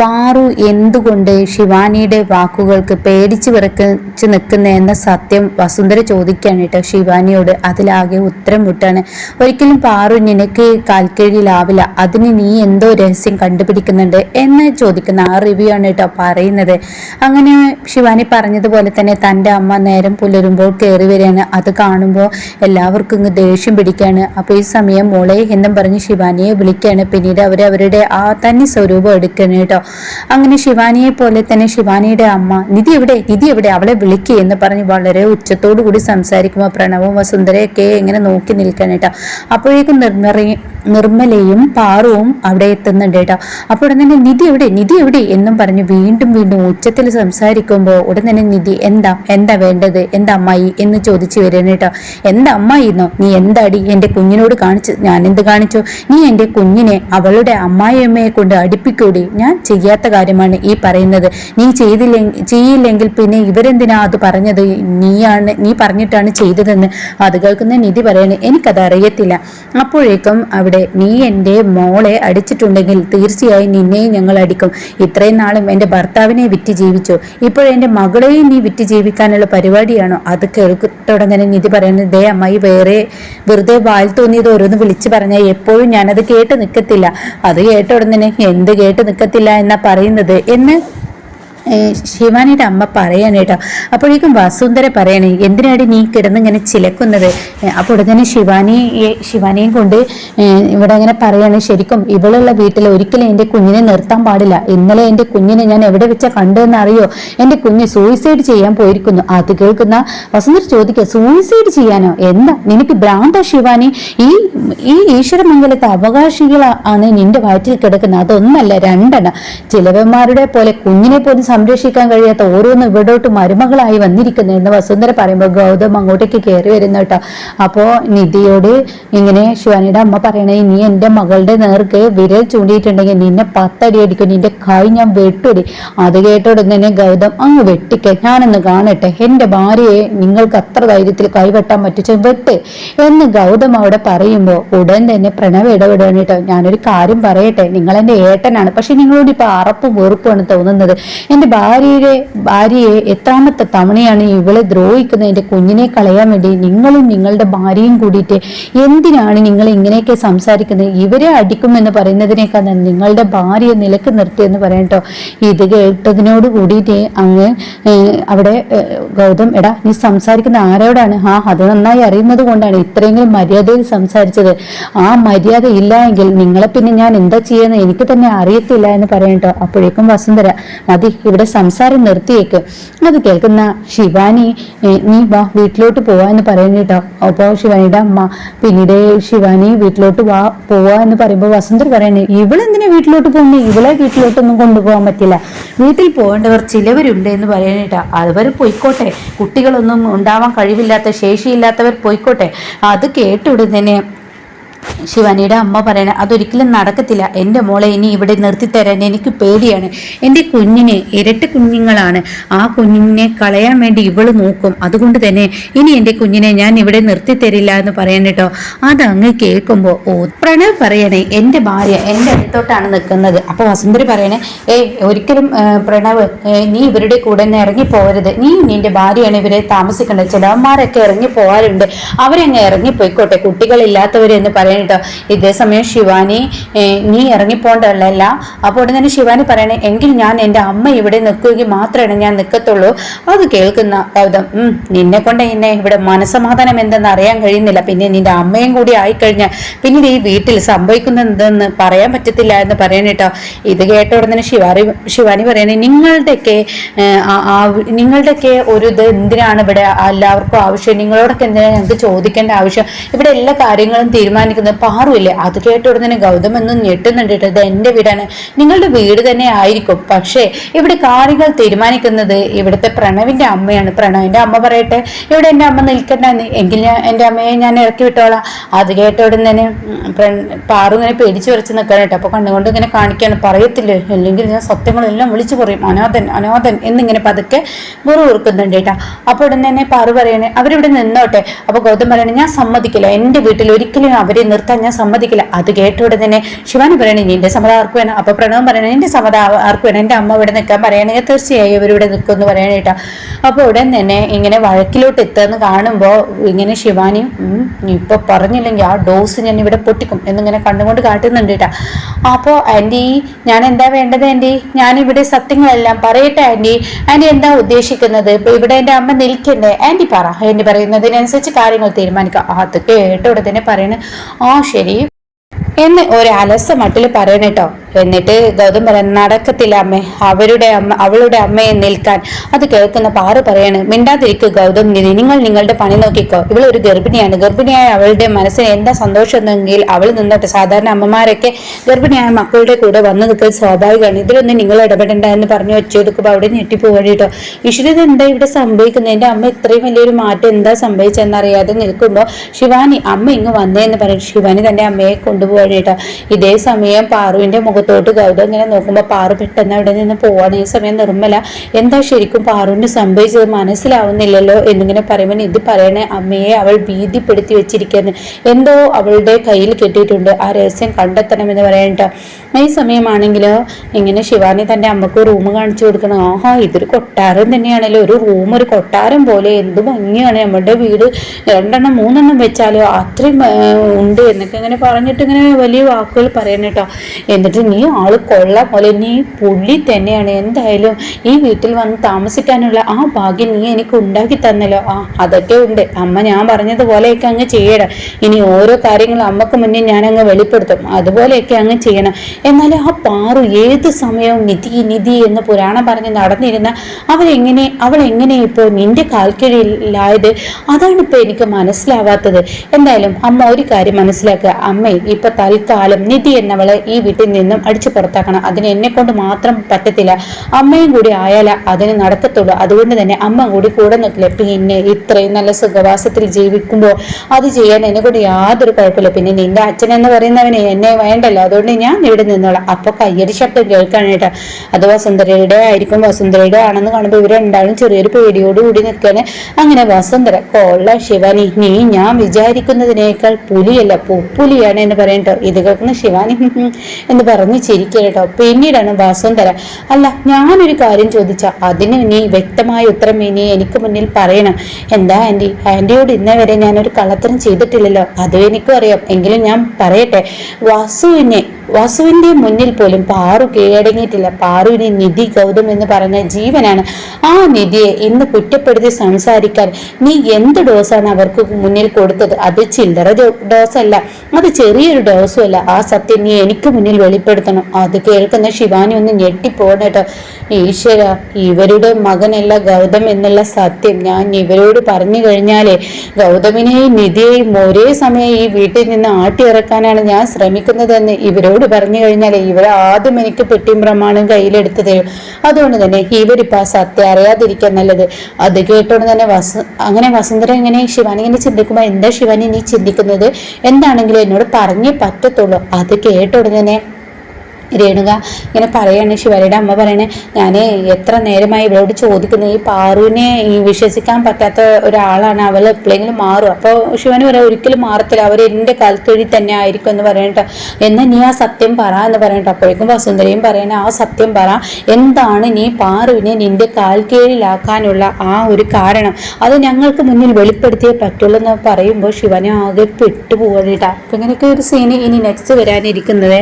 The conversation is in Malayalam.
പാറു എന്തുകൊണ്ട് ശിവാനിയുടെ വാക്കുകൾക്ക് പേടിച്ചു വിറക്കിച്ചു നിൽക്കുന്ന എന്ന സത്യം വസുന്ധര ചോദിക്കുകയാണ് കേട്ടോ. ശിവാനിയോട് അതിലാകെ ഉത്തരം മുട്ടാണ് ഒരിക്കലും പാറു നിനക്ക് കാൽക്കീഴിലാവില്ല. അതിന് നീ എന്തോ രഹസ്യം കണ്ടുപിടിക്കുന്നുണ്ട് എന്ന് ചോദിക്കുന്ന ആ റിവ്യൂ ആണ് കേട്ടോ പറയുന്നത്. അങ്ങനെ ശിവാനി പറഞ്ഞതുപോലെ തന്നെ തന്റെ അമ്മ നേരം പുലരുമ്പോൾ കയറി വരികയാണ്. അത് കാണുമ്പോൾ എല്ലാവർക്കും ഇങ്ങ് ദേഷ്യം പിടിക്കുകയാണ്. അപ്പോൾ ഈ സമയം മോളെ എന്നും പറഞ്ഞ് ശിവാനിയെ വിളിക്കുകയാണ്. പിന്നീട് അവർ അവരുടെ ആ തന്നെ സ്വരൂപം എടുക്കുകയാണ് കേട്ടോ. അങ്ങനെ ശിവാനിയെ പോലെ തന്നെ ശിവാനിയുടെ അമ്മ നിധി എവിടെ? നിധി എവിടെ? അവളെ വിളിക്കുക എന്ന് പറഞ്ഞ് വളരെ ഉച്ചത്തോടു കൂടി സംസാരിക്കുമ്പോൾ പ്രണവും വസുന്ധരയൊക്കെ ഇങ്ങനെ നോക്കി നിൽക്കണം കേട്ടോ അപ്പോഴേക്കും നിർമ്മറയും നിർമ്മലയും പാറുവും അവിടെ എത്തുന്നുണ്ട് കേട്ടോ അപ്പോൾ ഉടൻ തന്നെ നിധി എവിടെ? നിധി എവിടെ? എന്നും പറഞ്ഞ് വീണ്ടും വീണ്ടും ഉച്ചത്തിൽ സംസാരിക്കുമ്പോൾ ഉടൻ തന്നെ നിധി എന്താ? എന്താ വേണ്ടത്? എന്താ അമ്മായി? എന്ന് ചോദിച്ചു വരുന്നത് കേട്ടോ എന്താ അമ്മായി എന്നോ നീ എന്താടി എന്റെ കുഞ്ഞിനോട് കാണിച്ചു? ഞാൻ എന്ത് കാണിച്ചു? നീ എന്റെ കുഞ്ഞിനെ അവളുടെ അമ്മായിയമ്മയെ കൊണ്ട് അടുപ്പിക്കൂടി? ഞാൻ ചെയ്യാത്ത കാര്യമാണ് ഈ പറയുന്നത്. നീ ചെയ്തില്ലെങ്കിൽ ചെയ്യില്ലെങ്കിൽ പിന്നെ ഇവരെന്തിനാ അത് പറഞ്ഞത്? നീയാണ് നീ പറഞ്ഞിട്ടാണ് ചെയ്തതെന്ന് അത് കേൾക്കുന്ന നിധി പറയണേ എനിക്കത് അറിയത്തില്ല. അപ്പോഴേക്കും അവിടെ നീ എന്റെ മോളെ അടിച്ചിട്ടുണ്ടെങ്കിൽ തീർച്ചയായും നിന്നെയും ഞങ്ങൾ അടിക്കും. ഇത്രയും നാളും എന്റെ ഭർത്താവിനെ വിറ്റ് ജീവിച്ചു. ഇപ്പോഴെന്റെ മകളെയും നീ വിറ്റ് ജീവിക്കാനുള്ള പരിപാടിയാണോ? അത് കേൾക്കുത്തുടങ്ങനെ നിധി പറയുന്നത് ദേ അമ്മായി വേറെ വെറുതെ വാൽ തോന്നിയത് ഓരോന്ന് വിളിച്ചു പറഞ്ഞാൽ എപ്പോഴും ഞാനത് കേട്ട് നിൽക്കത്തില്ല അത് കേട്ട ഉടനെ എന്ത് കേട്ട് നിൽക്കത്തില്ല എന്നാ പറയുന്നത് എന്ന് ശിവാനിയുടെ അമ്മ പറയാണ് കേട്ടോ. അപ്പോഴേക്കും വസുന്ധര പറയാണ് എന്തിനാണ് നീ കിടന്നിങ്ങനെ ചിലക്കുന്നത്? അപ്പോൾ ഉടനെ ശിവാനി ശിവാനിയും കൊണ്ട് ഇവിടെ അങ്ങനെ പറയാണ് ശരിക്കും ഇവളുള്ള വീട്ടിൽ ഒരിക്കലും എന്റെ കുഞ്ഞിനെ നിർത്താൻ പാടില്ല. ഇന്നലെ എന്റെ കുഞ്ഞിനെ ഞാൻ എവിടെ വെച്ചാൽ കണ്ടതെന്ന് അറിയോ എന്റെ കുഞ്ഞ് സൂയിസൈഡ് ചെയ്യാൻ പോയിരിക്കുന്നു. അത് കേൾക്കുന്ന വസുന്ധര ചോദിക്കുക സൂയിസൈഡ് ചെയ്യാനോ? എന്താ? നിനക്ക് ഭ്രാന്തോ ശിവാനി? ഈ ഈ ഈശ്വരമംഗലത്തെ അവകാശികളാണ് നിന്റെ വയറ്റിൽ കിടക്കുന്നത്. അതൊന്നല്ല രണ്ടെണ്ണം. ചിലവന്മാരുടെ പോലെ കുഞ്ഞിനെ പോലും സംരക്ഷിക്കാൻ കഴിയാത്ത ഓരോന്ന് ഇവിടോട്ട് മരുമകളായി വന്നിരിക്കുന്നു എന്ന് വസുന്ധര പറയുമ്പോൾ ഗൗതം അങ്ങോട്ടേക്ക് കയറി വരുന്നു കേട്ടോ. അപ്പോൾ നിധിയോട് ഇങ്ങനെ ശിവാനിയുടെ അമ്മ പറയണേ നീ എന്റെ മകളുടെ നേർക്ക് വിരൽ ചൂണ്ടിയിട്ടുണ്ടെങ്കിൽ നിന്നെ പത്തടി അടിക്കും നിന്റെ കൈ ഞാൻ വെട്ടുടി. അത് കേട്ടോടനെ തന്നെ ഗൗതം അങ്ങ് വെട്ടിക്ക ഞാനൊന്ന് കാണട്ടെ എന്റെ ഭാര്യയെ നിങ്ങൾക്ക് അത്ര ധൈര്യത്തിൽ കൈവെട്ടാൻ പറ്റിച്ച വെട്ട്. എന്ന് ഗൗതം അവിടെ പറയുമ്പോൾ ഉടൻ തന്നെ പ്രണവ ഇടപെടുകയാണ് കേട്ടോ. ഞാനൊരു കാര്യം പറയട്ടെ നിങ്ങൾ എന്റെ ഏട്ടനാണ് പക്ഷെ നിങ്ങളോട് ഇപ്പൊ അറപ്പും വെറുപ്പുമാണ് തോന്നുന്നത്. എന്റെ ഭാര്യയുടെ ഭാര്യയെ എത്രാമത്തെ തവണയാണ് ഇവളെ ദ്രോഹിക്കുന്നത്. എന്റെ കുഞ്ഞിനെ കളയാൻ വേണ്ടി നിങ്ങളും നിങ്ങളുടെ ഭാര്യയും കൂടിയിട്ട് എന്തിനാണ് നിങ്ങൾ ഇങ്ങനെയൊക്കെ സംസാരിക്കുന്നത്? ഇവരെ അടിക്കുമെന്ന് പറയുന്നതിനേക്കാൾ നിങ്ങളുടെ ഭാര്യയെ നിലയ്ക്ക് നിർത്തിയെന്ന് പറയട്ടോ ഇത് കേട്ടതിനോട് കൂടിയിട്ട് അങ്ങ് അവിടെ ഗൗതം എടാ നീ സംസാരിക്കുന്ന ആരോടാണ്? ആ അത് നന്നായി അറിയുന്നത് കൊണ്ടാണ് ഇത്രയെങ്കിലും മര്യാദയിൽ സംസാരിച്ചത്. ആ മര്യാദ ഇല്ല എങ്കിൽ നിങ്ങളെ പിന്നെ ഞാൻ എന്താ ചെയ്യുന്നത്? എനിക്ക് തന്നെ അറിയത്തില്ല എന്ന് പറയട്ടോ അപ്പോഴേക്കും വസുന്ധര മതി ഇവിടെ സംസാരം നിർത്തിയേക്ക്. അത് കേൾക്കുന്ന ശിവാനി നീ വാ വീട്ടിലോട്ട് പോവാ എന്ന് പറയുന്നു അപ്പോൾ ശിവാനിയുടെ അമ്മ. പിന്നീട് ശിവാനി വീട്ടിലോട്ട് വാ പോവാ എന്ന് പറയുമ്പോൾ വസന്തർ പറയണേ ഇവളെന്തിനാ വീട്ടിലോട്ട് പോകുന്നത് ഇവളെ വീട്ടിലോട്ടൊന്നും കൊണ്ടുപോകാൻ പറ്റില്ല. വീട്ടിൽ പോകേണ്ടവർ ചിലവരുണ്ട് എന്ന് പറയാനിട്ടാ അവർ പോയിക്കോട്ടെ. കുട്ടികളൊന്നും ഉണ്ടാവാൻ കഴിവില്ലാത്ത ശേഷിയില്ലാത്തവർ പോയിക്കോട്ടെ. അത് കേട്ടുടനെ ശിവാനിയുടെ അമ്മ പറയണ അതൊരിക്കലും നടക്കത്തില്ല. എന്റെ മോളെ ഇനി ഇവിടെ നിർത്തിത്തരാൻ എനിക്ക് പേടിയാണ്. എന്റെ കുഞ്ഞിനെ ഇരട്ട കുഞ്ഞുങ്ങളാണ്. ആ കുഞ്ഞിനെ കളയാൻ വേണ്ടി ഇവൾ നോക്കും. അതുകൊണ്ട് തന്നെ ഇനി എന്റെ കുഞ്ഞിനെ ഞാൻ ഇവിടെ നിർത്തിത്തരില്ല എന്ന് പറയാൻ കേട്ടോ. അത് അങ്ങ് കേൾക്കുമ്പോൾ ഓ പ്രണവ് പറയണേ എന്റെ ഭാര്യ എന്റെ അടുത്തോട്ടാണ് നിൽക്കുന്നത്. അപ്പോൾ വസുന്ധരി പറയണേ ഏയ് ഒരിക്കലും പ്രണവ് നീ ഇവരുടെ കൂടെ തന്നെ ഇറങ്ങി പോകരുത് നീ നിന്റെ ഭാര്യയാണ് ഇവരെ താമസിക്കേണ്ടത്. ചിലവന്മാരൊക്കെ ഇറങ്ങി പോകാറുണ്ട് അവരങ്ങ് ഇറങ്ങി പോയിക്കോട്ടെ കുട്ടികളില്ലാത്തവരെന്ന് പറയാൻ കേട്ടോ ഇതേ സമയം ശിവാനി നീ ഇറങ്ങിപ്പോണ്ടല്ല അപ്പോൾ ഉടനെ തന്നെ ശിവാനി പറയണേ എങ്കിൽ ഞാൻ എന്റെ അമ്മ ഇവിടെ നിൽക്കുകയും മാത്രമേ ഞാൻ നിൽക്കത്തുള്ളൂ. അത് കേൾക്കുന്ന ഉം നിന്നെ കൊണ്ട് എന്നെ ഇവിടെ മനസമാധാനം എന്തെന്ന് അറിയാൻ കഴിയുന്നില്ല. പിന്നെ നിന്റെ അമ്മയും കൂടി ആയിക്കഴിഞ്ഞാൽ പിന്നീട് ഈ വീട്ടിൽ സംഭവിക്കുന്നതെന്ന് പറയാൻ പറ്റത്തില്ല എന്ന് പറയണേട്ടോ ഇത് കേട്ട ഉടനെ ശിവാരി ശിവാനി പറയണേ നിങ്ങളുടെയൊക്കെ നിങ്ങളുടെയൊക്കെ ഒരു ഇത് എന്തിനാണ് ഇവിടെ എല്ലാവർക്കും ആവശ്യം? നിങ്ങളോടൊക്കെ എന്തിനാണ് ഞങ്ങൾക്ക് ചോദിക്കേണ്ട ആവശ്യം? ഇവിടെ എല്ലാ കാര്യങ്ങളും തീരുമാനിക്കുന്നത് പാറുമില്ലേ അത് കേട്ട ഉടനെ ഗൗതം എന്നും ഞെട്ടുന്നുണ്ട്. ഇത് എന്റെ വീടാണ്. നിങ്ങളുടെ വീട് തന്നെ ആയിരിക്കും. പക്ഷേ ഇവിടെ കാര്യങ്ങൾ തീരുമാനിക്കുന്നത് ഇവിടുത്തെ പ്രണവിന്റെ അമ്മയാണ്. പ്രണവിന്റെ അമ്മ പറയട്ടെ ഇവിടെ എന്റെ അമ്മ നിൽക്കണ്ട. എങ്കിൽ ഞാൻ എന്റെ അമ്മയെ ഞാൻ ഇറക്കി വിട്ടോളാം. അത് കേട്ട ഉടൻ തന്നെ പാറു ഇങ്ങനെ പേടിച്ചു വരച്ച് നിൽക്കണം കേട്ടോ. അപ്പൊ കണ്ണുകൊണ്ട് ഇങ്ങനെ കാണിക്കാണ് പറയത്തില്ലേ? അല്ലെങ്കിൽ ഞാൻ സത്യങ്ങളെല്ലാം വിളിച്ചു പറയും. അനാഥൻ അനാഥൻ എന്നിങ്ങനെ പതുക്കെ മുറി ഓർക്കുന്നുണ്ട് കേട്ടോ. അപ്പൊ ഉടൻ തന്നെ പാറു പറയണേ അവരിവിടെ നിന്നോട്ടെ. അപ്പൊ ഗൗതം പറയണേ ഞാൻ സമ്മതിക്കില്ല. എന്റെ വീട്ടിൽ ഒരിക്കലും അവരെ നിർത്താൻ ഞാൻ സമ്മതിക്കില്ല. അത് കേട്ട ഉടനെ ശിവാനി പറയണേ നിന്റെ സമ്മതം ആർക്ക് വേണം? അപ്പൊ പ്രണവം പറയണേ നിന്റെ സമ്മതം ആർക്ക് വേണം? എന്റെ അമ്മ ഇവിടെ നിൽക്കാൻ പറയണെങ്കിൽ തീർച്ചയായും ഇവരിവിടെ നിൽക്കുമെന്ന് പറയണേട്ടാ അപ്പോൾ ഉടൻ തന്നെ ഇങ്ങനെ വഴക്കിലോട്ട് എത്തുമെന്ന് കാണുമ്പോൾ ഇങ്ങനെ ശിവാനി ഇപ്പൊ പറഞ്ഞില്ലെങ്കിൽ ആ ഡോസ് ഞാൻ ഇവിടെ പൊട്ടിക്കും എന്നിങ്ങനെ കണ്ടുകൊണ്ട് കാട്ടുന്നുണ്ട് കേട്ടാ. അപ്പോൾ ആന്റി ഞാൻ എന്താ വേണ്ടത് ആന്റി? ഞാൻ ഇവിടെ സത്യങ്ങളെല്ലാം പറയട്ടെ ആന്റി. ആന്റി എന്താ ഉദ്ദേശിക്കുന്നത്? ഇപ്പൊ ഇവിടെ എന്റെ അമ്മ നിൽക്കണ്ടേ ആന്റി പറ ആന്റി പറയുന്നതിനനുസരിച്ച് കാര്യങ്ങൾ തീരുമാനിക്കാം അത് കേട്ട തന്നെ പറയണ ആ ശരി. എന്ന് ഒരു അലസ മട്ടിൽ പറയണ കേട്ടോ എന്നിട്ട് ഗൗതം പറയാൻ നടക്കത്തില്ല അമ്മേ. അവരുടെ അമ്മ അവളുടെ അമ്മയെ നിൽക്കാൻ. അത് കേൾക്കുന്ന പാറു പറയാണ് മിണ്ടാതിരിക്കുക ഗൗതം നിധി നിങ്ങൾ നിങ്ങളുടെ പണി നോക്കിക്കോ. ഇവൾ ഒരു ഗർഭിണിയാണ്. ഗർഭിണിയായ അവളുടെ മനസ്സിന് എന്താ സന്തോഷമെന്നെങ്കിൽ അവൾ നിന്നോട്ടെ. സാധാരണ അമ്മമാരൊക്കെ ഗർഭിണിയായ മക്കളുടെ കൂടെ വന്നു നിൽക്കുന്നത് സ്വാഭാവികമാണ്. ഇതിലൊന്നും നിങ്ങൾ ഇടപെടേണ്ട എന്ന് പറഞ്ഞു വെച്ചെടുക്കുമ്പോൾ അവിടെ ഞെട്ടിപ്പോവാണ് കേട്ടോ. ഈശ്വര എന്താ ഇവിടെ സംഭവിക്കുന്നത്? എന്റെ അമ്മ ഇത്രയും വലിയൊരു മാറ്റം എന്താ സംഭവിച്ചെന്നറിയാതെ നിൽക്കുമ്പോൾ ശിവാനി അമ്മ ഇങ്ങ് വന്നേന്ന് പറയും. ശിവാനി തന്റെ അമ്മയെ കൊണ്ടുപോവാണ് ഇതേ സമയം പാറുവിന്റെ മുഖത്തോട്ട് ഗൗതം ഇങ്ങനെ നോക്കുമ്പോൾ പാറു പെട്ടെന്ന് അവിടെ നിന്ന് പോവാണ്. ഈ സമയം നിർമ്മല എന്താ ശരിക്കും പാറുവിന് സംഭവിച്ചത്? മനസ്സിലാവുന്നില്ലല്ലോ എന്നിങ്ങനെ പറയുമ്പോൾ ഇത് പറയണേ അമ്മയെ അവൾ ഭീതിപ്പെടുത്തി വെച്ചിരിക്കുന്നു. എന്തോ അവളുടെ കയ്യിൽ കെട്ടിയിട്ടുണ്ട്. ആ രഹസ്യം കണ്ടെത്തണമെന്ന് പറയണ്ട ഈ സമയമാണെങ്കിലോ ഇങ്ങനെ ശിവാനി തന്റെ അമ്മയ്ക്ക് റൂം കാണിച്ചു കൊടുക്കണം? ആഹാ ഇതൊരു കൊട്ടാരം തന്നെയാണല്ലോ. ഒരു റൂം ഒരു കൊട്ടാരം പോലെ. എന്ത് ഭംഗിയാണ്. നമ്മുടെ വീട് രണ്ടെണ്ണം മൂന്നെണ്ണം വെച്ചാലോ അത്രയും ഉണ്ട് എന്നൊക്കെ ഇങ്ങനെ പറഞ്ഞിട്ട് ഇങ്ങനെ വലിയ വാക്കുകൾ പറയണം കേട്ടോ എന്നിട്ട് നീ ആൾ കൊള്ള പോലെ നീ പുള്ളി തന്നെയാണ്. എന്തായാലും ഈ വീട്ടിൽ വന്ന് താമസിക്കാനുള്ള ആ ഭാഗ്യം നീ എനിക്ക് ഉണ്ടാക്കി തന്നല്ലോ. ആ അതൊക്കെ ഉണ്ട്. അമ്മ ഞാൻ പറഞ്ഞതുപോലെയൊക്കെ അങ്ങ് ചെയ്യണം. ഇനി ഓരോ കാര്യങ്ങളും അമ്മയ്ക്ക് മുന്നിൽ ഞാൻ അങ്ങ് വെളിപ്പെടുത്തും. അതുപോലെയൊക്കെ അങ്ങ് ചെയ്യണം. എന്നാൽ ആ പാറു ഏത് സമയവും നിധി നിധി എന്ന് പുരാണം പറഞ്ഞ് നടന്നിരുന്ന അവരെങ്ങനെ അവൾ എങ്ങനെ ഇപ്പോൾ നിന്റെ കാൽക്കീഴിലായത്? അതാണ് ഇപ്പൊ എനിക്ക് മനസ്സിലാവാത്തത്. എന്തായാലും അമ്മ ഒരു കാര്യം മനസ്സിലാക്കുക. അമ്മ ഇപ്പൊ തൽക്കാലം നിധി എന്നവളെ ഈ വീട്ടിൽ നിന്നും അടിച്ചു പുറത്താക്കണം. അതിന് എന്നെ കൊണ്ട് മാത്രം പറ്റത്തില്ല. അമ്മയും കൂടി ആയാല അതിന് നടക്കത്തുള്ളൂ. അതുകൊണ്ട് തന്നെ അമ്മ കൂടി കൂടെ നിൽക്കില്ല. പിന്നെ ഇത്രയും നല്ല സുഖവാസത്തിൽ ജീവിക്കുമ്പോൾ അത് ചെയ്യാൻ എന്നെ കൊണ്ട് യാതൊരു കുഴപ്പമില്ല. പിന്നെ നിന്റെ അച്ഛൻ എന്ന് പറയുന്നവന് എന്നെ വേണ്ടല്ലോ. അതുകൊണ്ട് ഞാൻ ഇവിടെ നിന്നോളാം. അപ്പൊ കയ്യടി ശബ്ദം കേൾക്കാനായിട്ട് അത് വസുന്ധരയുടെ ആയിരിക്കും. വസുന്ധരയുടെ ആണെന്ന് കാണുമ്പോൾ ഇവർ രണ്ടാളും ചെറിയൊരു പേടിയോടുകൂടി നിൽക്കാന് അങ്ങനെ വസുന്ധര കൊള്ള ശിവാനി നീ ഞാൻ വിചാരിക്കുന്നതിനേക്കാൾ പുലിയല്ല. പുലിയാണ് എന്ന് പറയട്ടോ ഇത് കേൾക്കുന്ന ശിവാനി എന്ന് പറഞ്ഞ് ചിരിക്കുക കേട്ടോ പിന്നീടാണ് വസുന്ധര അല്ല ഞാനൊരു കാര്യം ചോദിച്ച അതിന് നീ വ്യക്തമായ ഉത്തരം ഇനി എനിക്ക് മുന്നിൽ പറയണം. എന്താ ആന്റി? ആന്റിയോട് ഇന്നേ വരെ ഞാനൊരു കള്ളത്തരം ചെയ്തിട്ടില്ലല്ലോ. അതും എനിക്കും അറിയാം. എങ്കിലും ഞാൻ പറയട്ടെ. വാസുവിനെ വാസുവിന്റെ മുന്നിൽ പോലും പാറു കീഴടങ്ങിയിട്ടില്ല. പാറുവിനെ നിധി ഗൗതം എന്ന് പറഞ്ഞ ജീവനാണ്. ആ നിധിയെ ഇന്ന് കുറ്റപ്പെടുത്തി സംസാരിക്കാൻ നീ എന്ത് ഡോസാണ് അവർക്ക് മുന്നിൽ കൊടുത്തത്? അത് ചില്ലറ ഡോസല്ല. അത് ചെറിയൊരു ഡോസും അല്ല. ആ സത്യം നീ എനിക്ക് മുന്നിൽ വെളിപ്പെടുത്തണം അത് കേൾക്കുന്ന ശിവാനി ഒന്ന് ഞെട്ടിപ്പോണേട്ടോ ഈശ്വര ഇവരുടെ മകനല്ല ഗൗതം എന്നുള്ള സത്യം. ഞാൻ ഇവരോട് പറഞ്ഞു കഴിഞ്ഞാലേ ഗൗതമിനെയും നിധിയെയും ഒരേ സമയം ഈ വീട്ടിൽ നിന്ന് ആട്ടിയിറക്കാനാണ് ഞാൻ ശ്രമിക്കുന്നതെന്ന് ഇവരോട് പറഞ്ഞു കഴിഞ്ഞാലേ ഇവർ ആദ്യം എനിക്ക് പെട്ടിയും പ്രമാണം കയ്യിലെടുത്ത് തരും. അതുകൊണ്ട് തന്നെ ഇവരിപ്പോ ആ സത്യം അറിയാതിരിക്കാൻ നല്ലത്. അത് കേട്ടോണ്ട് തന്നെ വസ അങ്ങനെ വസുന്ധര ഇങ്ങനെ ശിവാനി ഇങ്ങനെ എന്താ ശിവാനി നീ ചിന്തിക്കുന്നത്? എന്താണെങ്കിലും എന്നോട് പറഞ്ഞേ പറ്റത്തുള്ളൂ. അത് കേട്ടോണ്ട് തന്നെ രേണുക ഇങ്ങനെ പറയാണ് ശിവരയുടെ അമ്മ പറയണേ ഞാൻ എത്ര നേരമായി ഇവളോട് ചോദിക്കുന്നത് ഈ പാറുവിനെ ഈ വിശ്വസിക്കാൻ പറ്റാത്ത ഒരാളാണ് അവൾ എപ്പോഴെങ്കിലും മാറും. അപ്പോൾ ശിവന് പറയാം ഒരിക്കലും മാറത്തില്ല അവർ എന്റെ കാൽക്കഴി തന്നെ ആയിരിക്കും എന്ന് പറയണ്ട എന്ന നീ ആ സത്യം പറ എന്ന് പറയണ്ട അപ്പോഴേക്കും വസുന്ധരയും പറയണേ ആ സത്യം പറ. എന്താണ് നീ പാറുവിനെ നിന്റെ കാൽക്കീഴിലാക്കാനുള്ള ആ ഒരു കാരണം? അത് ഞങ്ങൾക്ക് മുന്നിൽ വെളിപ്പെടുത്തിയേ പറ്റുള്ളൂ എന്ന് പറയുമ്പോൾ ശിവനെ ആകെ പെട്ടുപോകണേട്ടാ അപ്പം ഇങ്ങനെയൊക്കെ ഒരു സീന് ഇനി നെക്സ്റ്റ് വരാനിരിക്കുന്നത്.